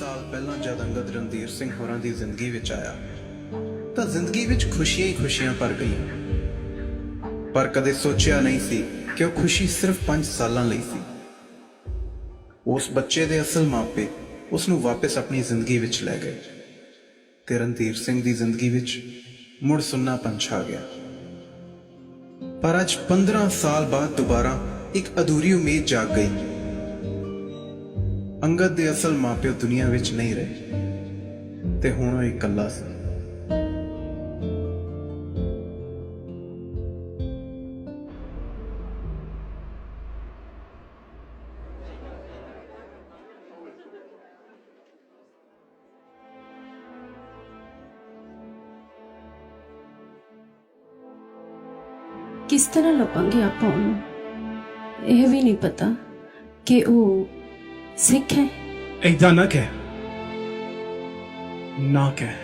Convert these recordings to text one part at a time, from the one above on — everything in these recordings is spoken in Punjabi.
ਸਾਲ ਪਹਿਲਾਂ ਜਦ ਅੰਗਦ ਰਣਧੀਰ ਸਿੰਘ ਹੋਰਾਂ ਦੀ ਜ਼ਿੰਦਗੀ ਵਿੱਚ ਆਇਆ, ਤਾਂ ਜ਼ਿੰਦਗੀ ਵਿੱਚ ਖੁਸ਼ੀਆਂ ਹੀ ਖੁਸ਼ੀਆਂ ਭਰ ਗਈਆਂ ਪਰ ਕਦੇ ਸੋਚਿਆ ਨਹੀਂ ਸੀ ਕਿ ਉਹ ਖੁਸ਼ੀ ਸਿਰਫ 5 ਸਾਲਾਂ ਲਈ ਸੀ। ਉਸ ਬੱਚੇ ਦੇ ਅਸਲ ਮਾਪੇ ਉਸ ਨੂੰ ਵਾਪਸ ਆਪਣੀ ਜ਼ਿੰਦਗੀ ਵਿੱਚ ਲੈ ਗਏ ਤੇ ਰਣਧੀਰ ਸਿੰਘ ਦੀ ਜ਼ਿੰਦਗੀ ਵਿੱਚ ਮੁੜ ਸੁੰਨਾਪਨ ਪੰਛਾ ਗਿਆ। ਪਰ ਅੱਜ 15 ਸਾਲ ਬਾਅਦ ਦੁਬਾਰਾ ਇੱਕ ਅਧੂਰੀ ਉਮੀਦ ਜਾਗ ਗਈ। ਅੰਗਦ ਦੇ ਅਸਲ ਮਾਪਿਓ ਦੁਨੀਆ ਵਿੱਚ ਨਹੀਂ ਰਹੇ। ਤੇ ਹੁਣ ਉਹ ਇਕੱਲਾ ਸੀ। ਕਿਸ ਤਰ੍ਹਾਂ ਲੱਭਾਂਗੇ ਆਪਾਂ ਉਹਨੂੰ? ਇਹ ਵੀ ਨਹੀਂ ਪਤਾ ਕਿ ਉਹ ਸਿੱਖ ਹੈ। ਐਦਾਂ ਨਾ ਕਹਿ। ਨਾ ਕਹਿ।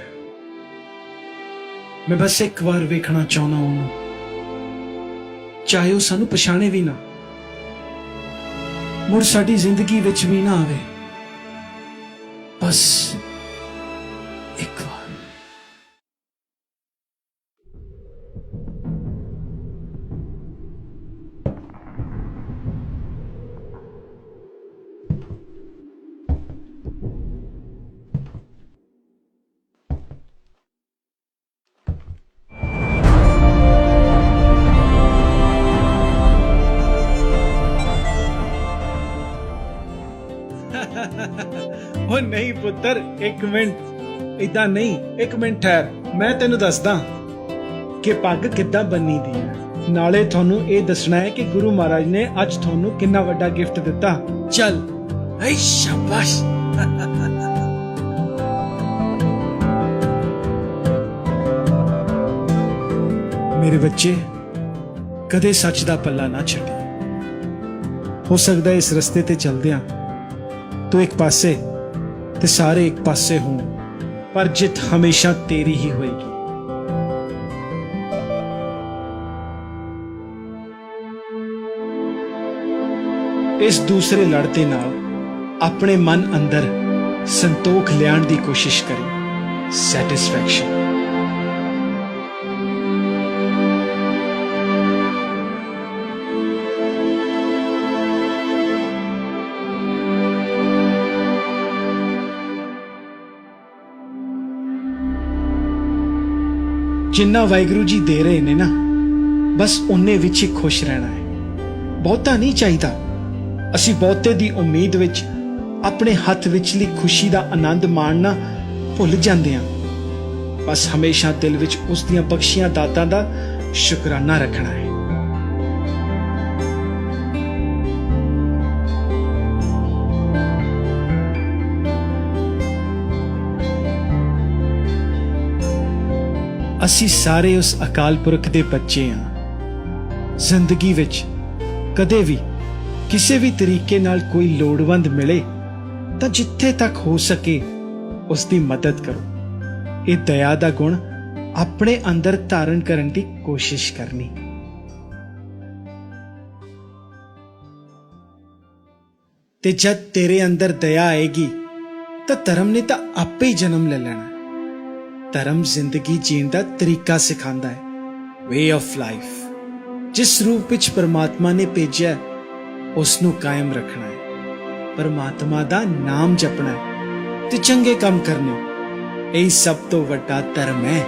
ਮੈਂ ਬਸ ਇੱਕ ਵਾਰ ਵੇਖਣਾ ਚਾਹੁੰਦਾ ਉਹਨੂੰ। ਚਾਹੇ ਉਹ ਸਾਨੂੰ ਪਛਾਣੇ ਵੀ ਨਾ। ਮੁੜ ਸਾਡੀ ਜ਼ਿੰਦਗੀ ਵਿੱਚ ਵੀ ਨਾ ਆਵੇ। ਬਸ ਉਹ ਨਹੀਂ ਪੁੱਤਰ, ਇੱਕ ਮਿੰਟ। ਇਦਾਂ ਨਹੀਂ, ਇੱਕ ਮਿੰਟ ਠਹਿਰ। ਮੈਂ ਤੈਨੂੰ ਦੱਸਦਾ ਕਿ ਪੱਗ ਕਿੱਦਾਂ ਬੰਨੀ ਦੀ ਹੈ। ਨਾਲੇ ਤੁਹਾਨੂੰ ਇਹ ਦੱਸਣਾ ਹੈ ਕਿ ਗੁਰੂ ਮਹਾਰਾਜ ਨੇ ਅੱਜ ਤੁਹਾਨੂੰ ਕਿੰਨਾ ਵੱਡਾ ਗਿਫਟ ਦਿੱਤਾ। ਚੱਲ। ਐ ਸ਼ਾਬਾਸ਼। ਮੇਰੇ ਬੱਚੇ, ਕਦੇ ਸੱਚ ਦਾ ਪੱਲਾ ਨਾ ਛੱਡੀ ਹੋ ਸਕਦਾ ਇਸ ਰਸਤੇ ਤੇ ਚੱਲਦਿਆਂ ਤੂੰ ਇੱਕ ਪਾਸੇ ਤੇ ਸਾਰੇ ਇੱਕ ਪਾਸੇ ਹੋਣ, ਪਰ ਜਿੱਤ ਹਮੇਸ਼ਾ ਤੇਰੀ ਹੀ ਹੋਏਗੀ। ਇਸ ਦੂਸਰੇ ਲੜਦੇ ਨਾਲ ਆਪਣੇ ਮਨ ਅੰਦਰ ਸੰਤੋਖ ਲਿਆਉਣ ਦੀ ਕੋਸ਼ਿਸ਼ ਕਰੇ। ਸੈਟੀਸਫੈਕਸ਼ਨ ਜਿੰਨਾ ਵਾਹਿਗੁਰੂ ਜੀ ਦੇ ਰਹੇ ਨੇ ਨਾ, ਬਸ ਉਹਨੇ ਵਿੱਚ ਹੀ ਖੁਸ਼ ਰਹਿਣਾ ਹੈ। ਬਹੁਤਾ ਨਹੀਂ ਚਾਹੀਦਾ। ਅਸੀਂ ਬਹੁਤੇ ਦੀ ਉਮੀਦ ਵਿੱਚ, ਆਪਣੇ ਹੱਥ ਵਿੱਚਲੀ ਖੁਸ਼ੀ ਦਾ ਆਨੰਦ ਮਾਣਨਾ ਭੁੱਲ ਜਾਂਦੇ ਹਾਂ। ਬਸ ਹਮੇਸ਼ਾ ਦਿਲ ਵਿੱਚ ਉਸ ਦੀਆਂ ਬਖਸ਼ੀਆਂ ਦਾਤਾਂ ਦਾ ਸ਼ੁਕਰਾਨਾ ਰੱਖਣਾ ਹੈ। ਅਸੀਂ ਸਾਰੇ ਉਸ ਅਕਾਲ ਪੁਰਖ ਦੇ ਬੱਚੇ ਹਾਂ। ਜ਼ਿੰਦਗੀ ਵਿੱਚ ਕਦੇ ਵੀ ਕਿਸੇ ਵੀ ਤਰੀਕੇ ਨਾਲ ਕੋਈ ਲੋੜਵੰਦ ਮਿਲੇ ਤਾਂ ਜਿੱਥੇ ਤੱਕ ਹੋ ਸਕੇ ਉਸ ਦੀ ਮਦਦ ਕਰੋ। ਇਹ ਦਇਆ ਦਾ ਗੁਣ ਆਪਣੇ ਅੰਦਰ ਧਾਰਨ ਕਰਨ ਦੀ ਕੋਸ਼ਿਸ਼ ਕਰਨੀ। ਤੇ ਜਦ ਤੇਰੇ ਅੰਦਰ ਦਇਆ ਆਏਗੀ ਤਾਂ ਧਰਮ ਨੇ ਤਾਂ ਆਪੇ ਹੀ ਜਨਮ ਲੈ ਲੈਣਾ। ਧਰਮ ਜ਼ਿੰਦਗੀ ਜੀਣ ਦਾ ਤਰੀਕਾ ਸਿਖਾਉਂਦਾ ਹੈ। ਵੇ ਆਫ ਲਾਈਫ ਜਿਸ ਰੂਪ ਵਿੱਚ ਪਰਮਾਤਮਾ ਨੇ ਭੇਜਿਆ ਹੈ, ਉਸ ਨੂੰ ਕਾਇਮ ਰੱਖਣਾ ਹੈ। ਪਰਮਾਤਮਾ ਦਾ ਨਾਮ ਜਪਣਾ ਹੈ ਤੇ ਚੰਗੇ ਕੰਮ ਕਰਨੇ ਇਹ ਸਭ ਤੋਂ ਵੱਡਾ ਧਰਮ ਹੈ।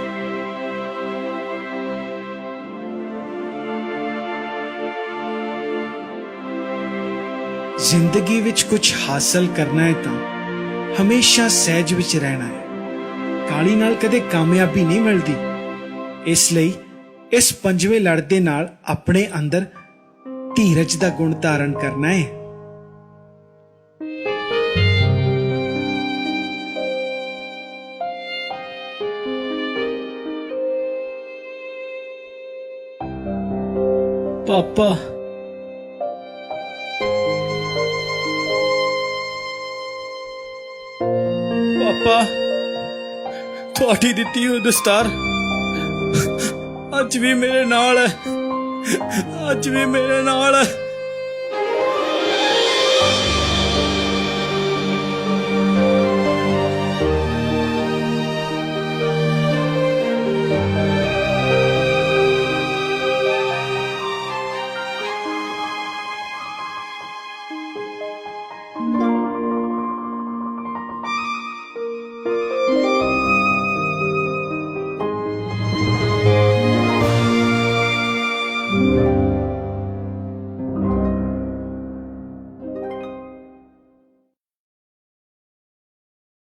ਜ਼ਿੰਦਗੀ ਵਿੱਚ ਕੁਝ ਹਾਸਲ ਕਰਨਾ ਹੈ ਤਾਂ ਹਮੇਸ਼ਾ ਸਹਿਜ ਵਿੱਚ ਰਹਿਣਾ ਹੈ। ਕਾਲੀ ਨਾਲ ਕਦੇ ਕਾਮਯਾਬੀ ਨਹੀਂ ਮਿਲਦੀ। ਇਸ ਲਈ ਇਸ ਪੰਜਵੇਂ ਲੜ ਦੇ ਨਾਲ ਆਪਣੇ ਅੰਦਰ ਧੀਰਜ ਦਾ ਗੁਣ ਧਾਰਨ ਕਰਨਾ ਹੈ। ਪਾਪਾ ਪਾਪਾ। ਤੁਹਾਡੀ ਦਿੱਤੀ ਹੋਈ ਦਸਤਾਰ। ਅੱਜ ਵੀ ਮੇਰੇ ਨਾਲ ਹੈ। ਅੱਜ ਵੀ ਮੇਰੇ ਨਾਲ ਹੈ।